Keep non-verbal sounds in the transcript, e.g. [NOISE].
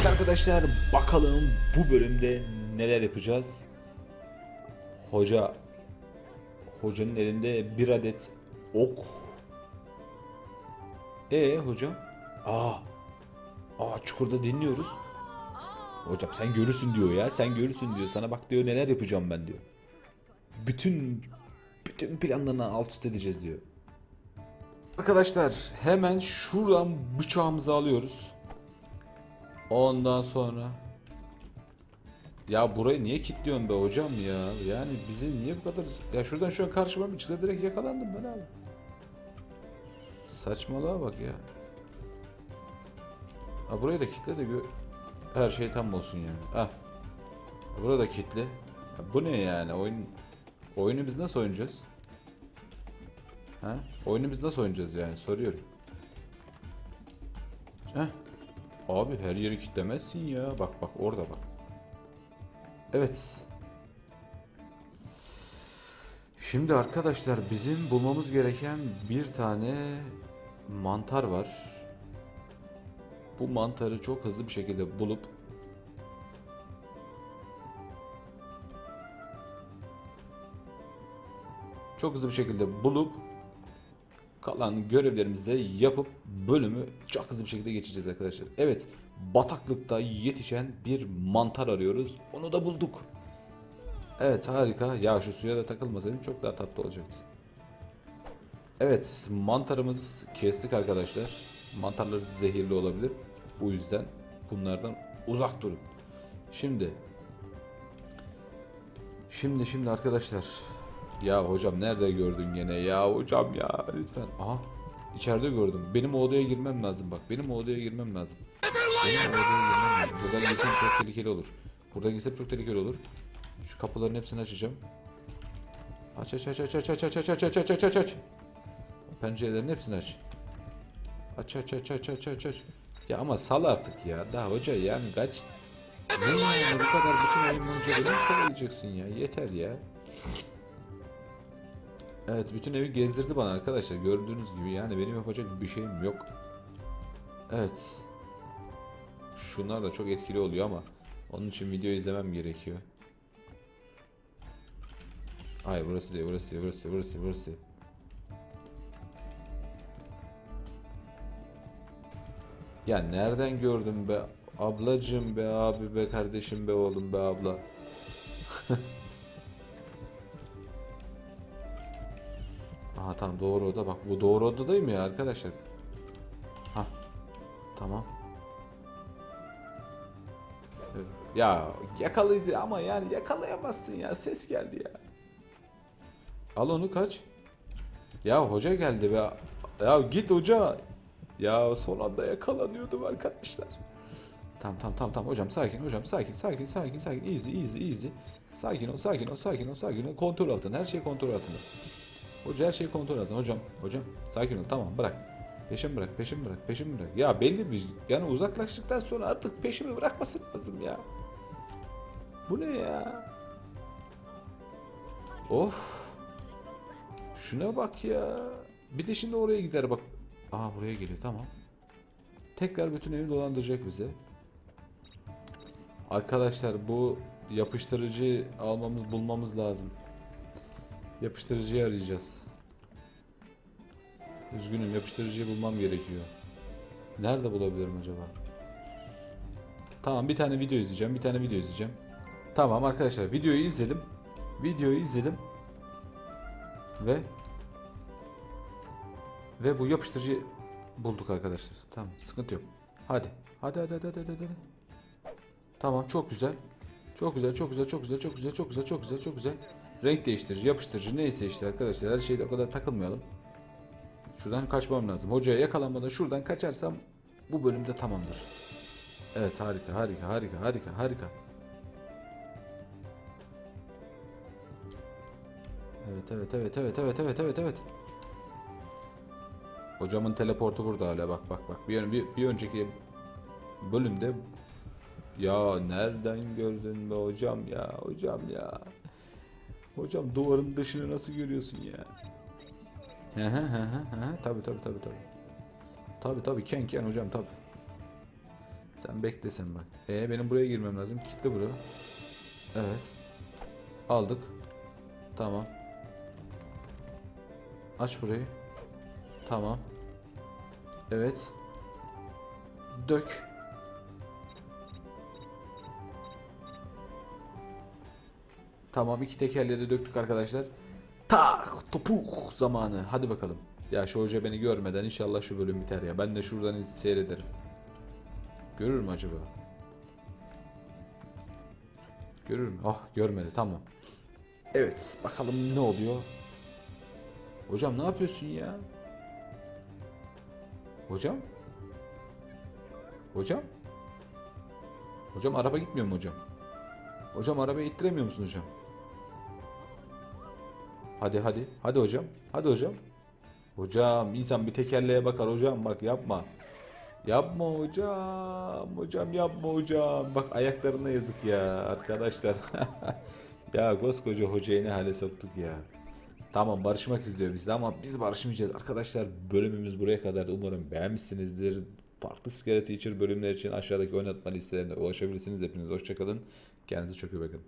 Evet arkadaşlar bakalım bu bölümde neler yapacağız. Hoca hocanın elinde bir adet ok. E hocam? Aa. Aa çukurda dinliyoruz. Hocam sen görürsün diyor ya. Sen görürsün diyor. Sana bak diyor neler yapacağım ben diyor. Bütün bütün planlarını alt üst edeceğiz diyor. Arkadaşlar hemen şuradan bıçağımızı alıyoruz. Ondan sonra ya burayı niye kilitliyorsun be hocam ya? Yani bizi niye bu kadar... Ya şuradan şu an karşıma bir çıksa direkt yakalandım ben abi. Saçmalığa bak ya. Ha burayı da kilitle de gö- her şey tam olsun yani. Ah. Burada kilitle. Ya bu ne yani? Oyun oyunu biz nasıl oynayacağız? Ha? Oyunu biz nasıl oynayacağız yani? Soruyorum. Heh. Abi her yeri kilitlemezsin ya. Bak bak orada bak. Evet. Şimdi arkadaşlar bizim bulmamız gereken bir tane mantar var. Bu mantarı çok hızlı bir şekilde bulup çok hızlı bir şekilde bulup kalan görevlerimizi yapıp bölümü çok hızlı bir şekilde geçeceğiz arkadaşlar. Evet, bataklıkta yetişen bir mantar arıyoruz. Onu da bulduk. Evet, harika. Ya şu suya da takılmasaydım çok daha tatlı olacaktı. Evet, mantarımızı kestik arkadaşlar. Mantarlar zehirli olabilir. Bu yüzden bunlardan uzak durun. Şimdi Şimdi şimdi arkadaşlar ya hocam nerede gördün gene ya hocam ya lütfen. Aha içeride gördüm. Benim o odaya girmem lazım bak. Benim o odaya girmem lazım. Benim o odaya girmem lazım. Buradan girsem çok tehlikeli olur. Buradan girsem çok tehlikeli olur. Şu kapıların hepsini açacağım. Aç aç aç aç aç aç aç aç aç aç aç aç aç aç. Pencerelerin hepsini aç. Aç aç aç aç aç aç aç. Ya ama sal artık ya. Daha hoca yani kaç. Ne yani bu kadar bütün oyun boyunca beni mi ya? Yeter ya. Evet bütün evi gezdirdi bana arkadaşlar. Gördüğünüz gibi yani benim yapacak bir şeyim yok. Evet. Şunlar da çok etkili oluyor ama onun için video izlemem gerekiyor. Hayır burası değil, burası değil, burası değil, burası değil, burası değil. Ya nereden gördün be ablacım be abi be kardeşim be oğlum be abla. [LAUGHS] Aha tamam doğru oda bak bu doğru oda değil mi ya arkadaşlar? Ha tamam. Ya yakalayıcı ama yani yakalayamazsın ya ses geldi ya. Al onu kaç. Ya hoca geldi be. Ya git hoca. Ya son anda yakalanıyordum arkadaşlar. Tamam tamam tamam tamam hocam sakin hocam sakin sakin sakin sakin easy easy easy. Sakin ol sakin ol sakin ol sakin ol kontrol altında her şey kontrol altında. Hoca her şey kontrol altında hocam hocam sakin ol tamam bırak. Peşimi bırak peşimi bırak peşimi bırak. Ya belli bir yani uzaklaştıktan sonra artık peşimi bırakması lazım ya. Bu ne ya? Of. Şuna bak ya. Bir de şimdi oraya gider bak. Aa buraya geliyor tamam. Tekrar bütün evi dolandıracak bize. Arkadaşlar bu yapıştırıcı almamız bulmamız lazım. Yapıştırıcıyı arayacağız. Üzgünüm yapıştırıcıyı bulmam gerekiyor. Nerede bulabilirim acaba? Tamam bir tane video izleyeceğim. Bir tane video izleyeceğim. Tamam arkadaşlar videoyu izledim. Videoyu izledim. Ve ve bu yapıştırıcı bulduk arkadaşlar. Tamam sıkıntı yok. Hadi. Hadi hadi hadi hadi hadi. hadi. Tamam çok güzel. Çok güzel çok güzel çok güzel çok güzel çok güzel çok güzel çok güzel. Renk değiştirici yapıştırıcı neyse işte arkadaşlar her şeyde o kadar takılmayalım. Şuradan kaçmam lazım. Hocaya yakalanmadan şuradan kaçarsam bu bölümde tamamdır. Evet harika harika harika harika harika. Evet evet evet evet evet evet evet evet. Hocamın teleportu burada hala bak bak bak. Bir, bir, bir önceki bölümde ya nereden gördün be hocam ya hocam ya. Hocam duvarın dışını nasıl görüyorsun ya? He he he he tabi tabi tabi tabi. Tabi tabi ken ken hocam tabi. Sen bekle sen bak. Ee benim buraya girmem lazım. Kitle bura. Evet. Aldık. Tamam. Aç burayı. Tamam. Evet. Dök. Tamam iki tekerleri döktük arkadaşlar. Tak topuk zamanı. Hadi bakalım. Ya şu hoca beni görmeden inşallah şu bölüm biter ya. Ben de şuradan seyrederim. Görür mü acaba? Görür mü? Ah görmedi tamam. Evet bakalım ne oluyor. Hocam ne yapıyorsun ya? Hocam? Hocam? Hocam araba gitmiyor mu hocam? Hocam arabayı ittiremiyor musun hocam? Hadi hadi. Hadi hocam. Hadi hocam. Hocam insan bir tekerleğe bakar hocam bak yapma. Yapma hocam. Hocam yapma hocam. Bak ayaklarına yazık ya arkadaşlar. [LAUGHS] ya koskoca hocayı ne hale soktuk ya. Tamam barışmak istiyor bizde ama biz barışmayacağız. Arkadaşlar bölümümüz buraya kadar. Umarım beğenmişsinizdir. Farklı Scary Teacher bölümler için aşağıdaki oynatma listelerine ulaşabilirsiniz. Hepiniz hoşçakalın. Kendinize çok iyi bakın.